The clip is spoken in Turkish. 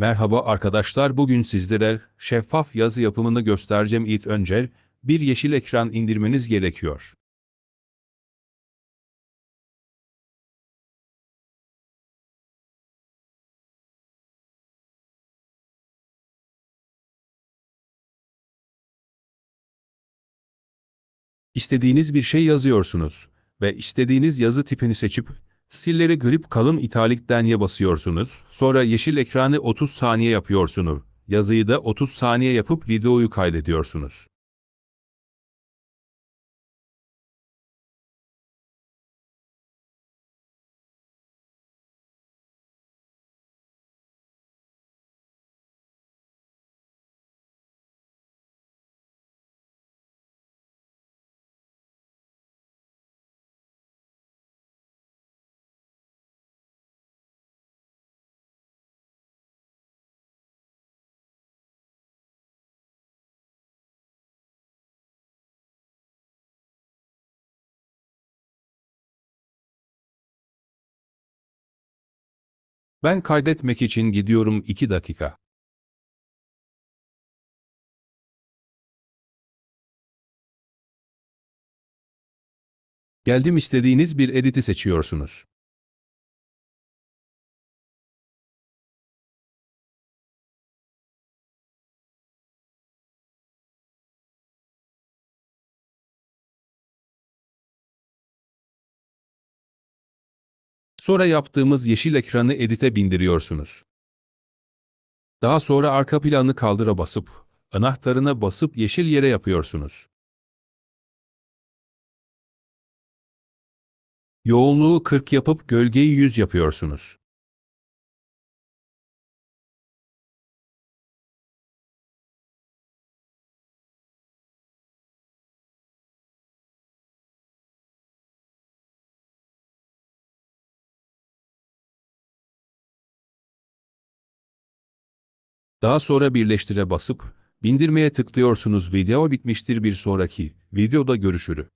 Merhaba arkadaşlar bugün sizlere şeffaf yazı yapımını göstereceğim ilk önce bir yeşil ekran indirmeniz gerekiyor. İstediğiniz bir şey yazıyorsunuz ve istediğiniz yazı tipini seçip Silleri grip kalın italik denye basıyorsunuz. Sonra yeşil ekranı 30 saniye yapıyorsunuz. Yazıyı da 30 saniye yapıp videoyu kaydediyorsunuz. Ben kaydetmek için gidiyorum 2 dakika. Geldim istediğiniz bir editi seçiyorsunuz. Sonra yaptığımız yeşil ekranı edite bindiriyorsunuz. Daha sonra arka planı kaldıra basıp, anahtarına basıp yeşil yere yapıyorsunuz. Yoğunluğu 40 yapıp gölgeyi 100 yapıyorsunuz. Daha sonra birleştire basıp, bindirmeye tıklıyorsunuz video bitmiştir bir sonraki videoda görüşürü.